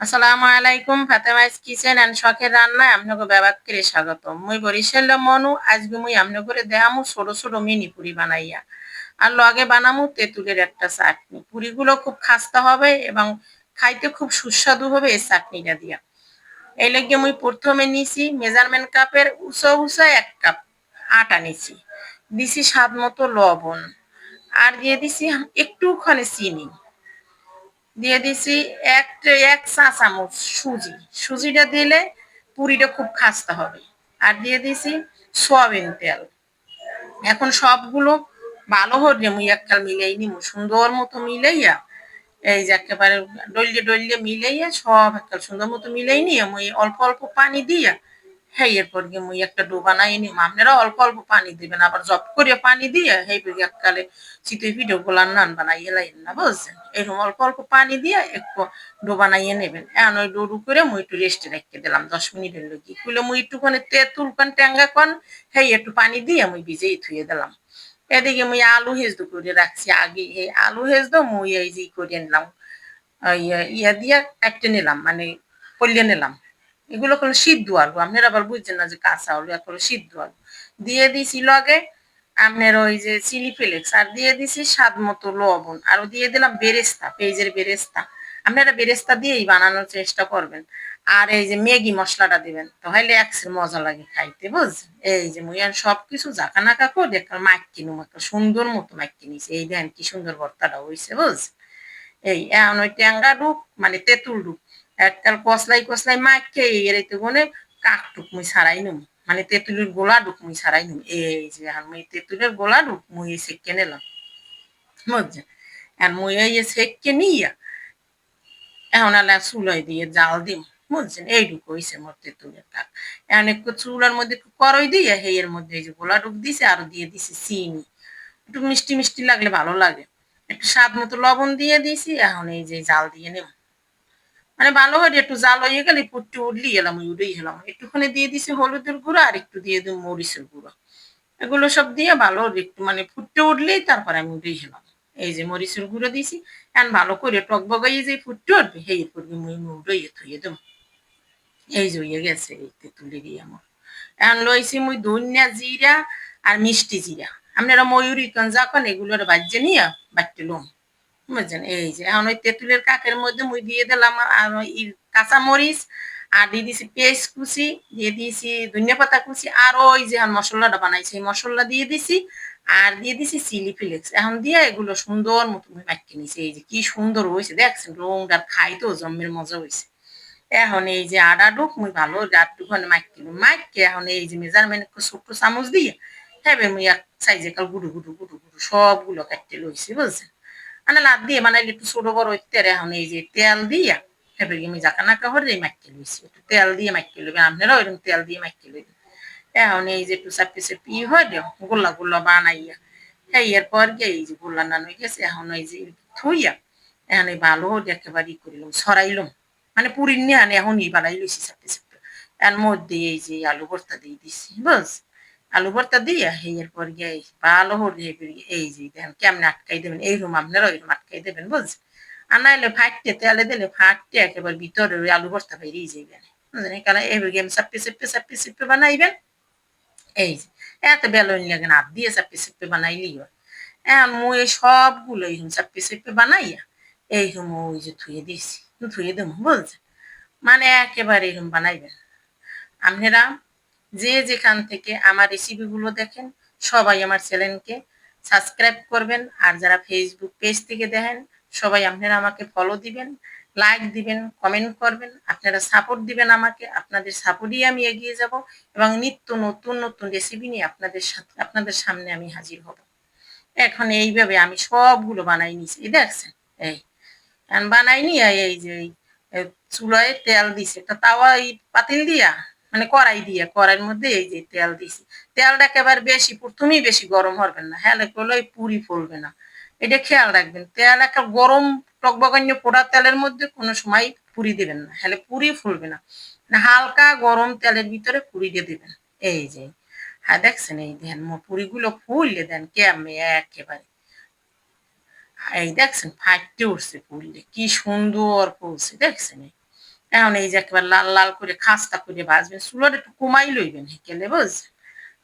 আসসালামু আলাইকুম ফাতেমাইস kitchen and শখের রান্নায় আপনাকে ব্যবাক করে স্বাগত মুই বরিশাল মনু, আজকে মুই করে দেখামু ছোট ছোট মিনি পুরি বানাইয়া। আর লগে বানামু তেঁতুলের একটা চাটনি। পুরিগুলো খুব খাস্তা হবে এবং খাইতে খুব সুস্বাদু হবে এই চাটনিটা দিয়া। এই লাগে মুই প্রথমে নিছি মেজারমেন্ট কাপের উঁচা উঁচা এক কাপ আটা নিছি। দিছি স্বাদ মতো লবণ। আর দিয়ে দিছি একটুখানি চিনি। দিয়ে দিছি এক এক চা চামচ সুজি। সুজিটা দিলে পুরিটা খুব খাস্তা হবে। আর দিয়ে দিছি সয়াবিন তেল। এখন সবগুলো ভালো হলে মুই এককাল মিলাই নিমু। সুন্দর মতো মিলাইয়া, এই যে একেবারে ডলিয়ে ডলিয়ে মিলাইয়া সব একটা সুন্দর মতো মিলাই নিয়ে মুই অল্প অল্প পানি দিয়া হ্যাঁ এরপর গিয়ে মুই একটা ডো বানাই নিম। আপনারা অল্প অল্প পানি দিবেন, আবার জব করে পানি দিয়ে হেই এককালে চিতই পিঠে গোলার নান বানাইয়ে লাইন না, বুঝছেন? এরকম অল্প অল্প পানি দিয়ে একটু ডো বানাইয়ে নেবেন। এখন ওই ডো করে মুই একটু রেস্টে রেখে দিলাম দশ মিনিটের লোক কুলে মুই একটুখানি তেঁতুল কান ট্যাঙ্গা কন, হেই একটু পানি দিয়ে মুই ভিজেই থুয়ে দিলাম। এদিকে মুই আলু হেজদু করে রাখছি আগে। এই আলু হেজদো মুই এই যে করে নিলাম ইয়া দিয়া কাটতে নিলাম মানে পলিয়ে নিলাম। এগুলো কোনো সিদ্ধ আলু। আপনারা আবার বুঝছেন না যে কাঁচা আলু এখন সিদ্ধ আলু। দিয়ে দিছি লগে আপনার ওই যে চিলি ফ্লেক্স, আর দিয়ে দিছি স্বাদ মতো লবণ, আর দিয়ে দিলাম বেরেস্তা, পেঁয়াজের বেরেস্তা। আপনারা বেরেস্তা দিয়েই বানানোর চেষ্টা করবেন। আর এই যে ম্যাগি মশলাটা দিবেন তাহলে একসের মজা লাগে খাইতে, বুঝছেন? এই যে মুইয়ান সবকিছু জাকা নাকা করে একটা মাইক কিনুম একটা সুন্দর মতো মাইক কিনিছে এই দেন কি সুন্দর ভর্তাটা হয়েছে বুঝ এই, এখন ওই ট্যাঙ্গা ডুক মানে তেঁতুল ডুক এককাল কসলাই কসলাই মাইকে এর তো গনে কাকটুক মুই ছাড়াই নুম। মানে তেঁতুলের গোলা ডুক মুই নুম। এই যে এখন মুই তেঁতুলের গোলা ডুক মুই সেকে নিলাম। বুঝছেন? আর মুই এই সেকে নিয়া এখন আলা চুলাই দিয়ে জাল দিম। বুঝছেন? এইটুকু হয়েছে মোর তেঁতুলের কাক এখন একটু চুলার মধ্যে একটু করই দিয়ে হেই এর মধ্যে এই যে গোলা ডুক দিছে আর দিয়ে দিছি চিনি। একটু মিষ্টি মিষ্টি লাগলে ভালো লাগে। একটু স্বাদ মতো লবণ দিয়ে দিছি, এখন এই যে জাল দিয়ে নেব মানে ভালো হয় একটু জাল হয়ে গেলে পুট্টু উঠলি, এলাম উড়েই হেলাম একটুখানি দিয়ে দিছি হলুদের গুঁড়ো আর একটু দিয়ে দিই মরিচের গুঁড়ো। এগুলো সব দিয়ে ভালো একটু মানে ফুটতে উঠলেই তারপরে আমি উড়েই হেলাম এই যে মরিচের গুঁড়ো দিছি এখন ভালো করে টক বগাইয়ে যে ফুটতে উঠবে হেই করবি মুই উড়াইয়ে থইয়ে দেবো। এই যে হয়ে গেছে, এই তেঁতুলি দিয়ে আমার। এখন লইছি মুই ধনিয়া জিরা আর মিষ্টি জিরা। আপনারা ময়ূরী যখন এগুলোর বাজ্যে নিয়ে বাটতে লোম। বুঝছেন? এই যে, এখন ওই তেঁতুলের কাকের মধ্যে মুই দিয়ে দিলাম, আর কাঁচা মরিচ আর দিয়ে দিয়েছি পেঁয়াজ কুচি, দিয়ে দিয়েছি ধনিয়া পাতা কুচি, আর ওই যে মশলাটা বানাইছি, এই মশলা দিয়ে দিছি, আর দিয়ে দিছি চিলি ফ্লেক্স। এখন দিয়ে এগুলো সুন্দর মতো মাখিয়ে নিছি। এই যে কি সুন্দর হয়েছে, দেখছেন রংটা খাইতো জম্মের মজা হয়েছে। এখন এই যে আডা ডুক মুই ভালো রাতটুখানে মাইক মাইকে এখন এই যে মেজারমেন্ট ছোট্ট চামচ দিয়ে হ্যাঁ মুই এক সাইজে কাল গুডু গুডু গুডু গুডু সবগুলো কাটতে লইছি, বুঝছেন? মানে লাদ দিয়ে মানে একটু ছোট বড় তেরে এখন এই যে তেল দিয়া, এবার আমি জাকা নাকা হরে মাইকে লইছি। একটু তেল দিয়ে মাইকে লইবেন আপনারা ওইরকম তেল দিয়ে মাইকে লইবেন। এখন এই যে একটু চাপি চাপি হয় দেও গোল্লা গোল্লা বানাইয়া হ্যাঁ এরপর গিয়ে এই যে গোল্লা নান হয়ে গেছে, এখন ওই যে থইয়া, এখন এই ভালো একেবারে ই করিলাম ছড়াইলাম মানে পুরি নিয়ে এখন ই বানাই লইছি চাপে চাপে এর মধ্যে এই যে আলু ভর্তা দিয়ে দিছি, বুঝ? আলু ভর্তা দিয়ে এর পর গিয়ে ভালো হরে এই যে দেখেন কেমন আটকাই দেবেন এই রুম আপনারা ওই রুম আটকাই দেবেন বুঝ আর নাইলে ফাটতে, তেলে দিলে ফাটতে একেবারে ভিতরে ওই আলু ভর্তা বেরিয়ে যাইবেন এখানে এবার গেম চাপে চাপে চাপে চাপে বানাইবেন। এই যে, এত বেলন লাগে না দিয়ে চাপে চাপে বানাইলি এখন মুই সবগুলো এই চাপে চাপে বানাইয়া এই রুম ওই যে ধুয়ে দিয়েছি, ধুয়ে দেবো বুঝছে মানে একেবারে এরকম বানাইবেন আপনারা যে যেখান থেকে আমার রেসিপিগুলো দেখেন, সবাই আমার চ্যানেলকে সাবস্ক্রাইব করবেন। আর যারা ফেসবুক পেজ থেকে দেখেন, সবাই আপনারা আমাকে ফলো দিবেন লাইক দিবেন কমেন্ট করবেন। আপনারা সাপোর্ট দিবেন আমাকে, আপনাদের সাপোর্টই আমি এগিয়ে যাব এবং নিত্য নতুন নতুন রেসিপি নিয়ে আপনাদের সাথে, আপনাদের সামনে আমি হাজির হব। এখন এইভাবে আমি সবগুলো বানাই নিছি। দেখছেন? এই বানাই নি এই যে চুলায় তেল দিছে। তাওয়া এই পাতিল দিয়া? মানে কড়াই দিয়ে, কড়াইয়ের মধ্যে এই যে তেল দিছি। তেলটা একেবারে বেশি প্রথমেই বেশি গরম হবেন না হ্যাঁ করলে পুরি ফুলবে না। এটা খেয়াল রাখবেন, তেল একটা গরম টকবগান্য পোড়া তেলের মধ্যে কোনো সময় পুরি দেবেন না হলে পুরি ফুলবে না। হালকা গরম তেলের ভিতরে পুরি দিয়ে দেবেন, এই যে। হ্যাঁ দেখছেন, এই দেন পুরিগুলো ফুললে দেন, কেমন একেবারে। এই দেখছেন, ফাটতে উঠছে ফুললে, কি সুন্দর পড়ছে দেখছেন? এখন এই যে একবার লাল লাল করে খাস্তা করে ভাজবেন চুলোর একটু কমাই লইবেন হেকেলে বুঝছেন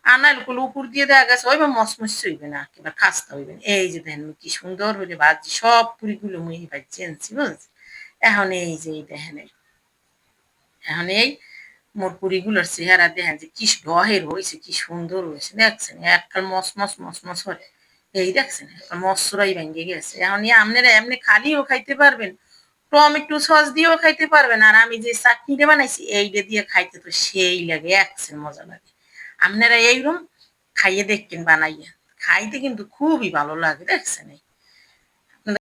আনালগুলো উপর দিয়ে দেখা গেছে ওইবার মসমস হইবে না, একেবারে খাস্তা হইবে না। এই যে দেখেন কি সুন্দর হইলে ভাজি সব পুরিগুলো মুই ভাজি আনছি বুঝছেন এখন এই যে এই দেখেন। এখন এই মোর পুরিগুলোর চেহারা দেখেন যে কি ডহের হয়েছে কি সুন্দর হয়েছে দেখছেন একটা মস মস মস হয় এই দেখছেন মসরাই ভেঙে গেছে এখন আপনারা এমনি খালিও খাইতে পারবেন টমেটো সস দিয়েও খাইতে পারবেন। আর আমি যে চাটনিটা বানাইছি, এইটা দিয়ে খাইতে তো সেই লাগে একসের মজা লাগে। আপনারা এইরকম খাইয়ে দেখবেন বানাইয়া। খাইতে কিন্তু খুবই ভালো লাগে, দেখছেন এই।